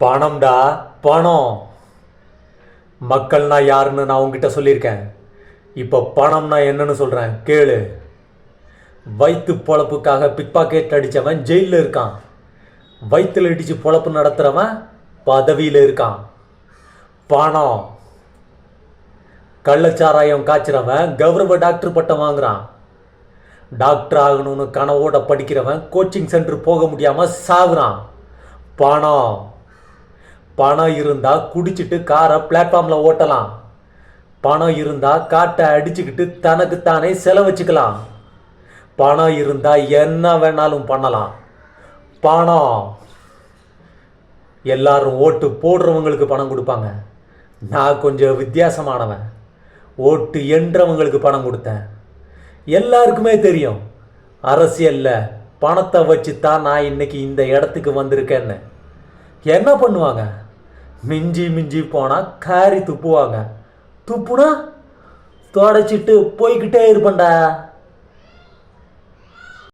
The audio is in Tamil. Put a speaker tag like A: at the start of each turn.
A: பணம்டா பணம். மக்கள்னா யாருன்னு நான் உங்ககிட்ட சொல்லியிருக்கேன். இப்போ பணம்னா என்னன்னு சொல்கிறேன் கேளு. வயிற்று பொழப்புக்காக பிக் பாக்கெட் அடித்தவன் ஜெயிலில் இருக்கான். வயிற்றுல இடித்து பொழப்பு நடத்துகிறவன் பதவியில் இருக்கான். பணம். கள்ளச்சாராயம் காய்ச்சிறவன் கௌரவ டாக்டர் பட்டம் வாங்குறான். டாக்டர் ஆகணும்னு கனவோட படிக்கிறவன் கோச்சிங் சென்டர் போக முடியாமல் சாகுறான் பணம். பணம் இருந்தால் குடிச்சிட்டு காரை பிளாட்ஃபார்மில் ஓட்டலாம். பணம் இருந்தால் காட்டை அடிச்சுக்கிட்டு தனக்குத்தானே செலவச்சுக்கலாம். பணம் இருந்தால் என்ன வேணாலும் பண்ணலாம். பணம். எல்லாரும் ஓட்டு போடுறவங்களுக்கு பணம் கொடுப்பாங்க. நான் கொஞ்சம் வித்தியாசமானவன். ஓட்டு என்றவங்களுக்கு பணம் கொடுத்தேன். எல்லாருக்குமே தெரியும். அரசியலில் பணத்தை வச்சு தான் நான் இன்னைக்கு இந்த இடத்துக்கு வந்திருக்கேன்னு. என்ன பண்ணுவாங்க? மிஞ்சி மிஞ்சி போனால் காரி துப்புவாங்க. துப்புனா தொடச்சிட்டு போய்கிட்டே இருப்பேன்டா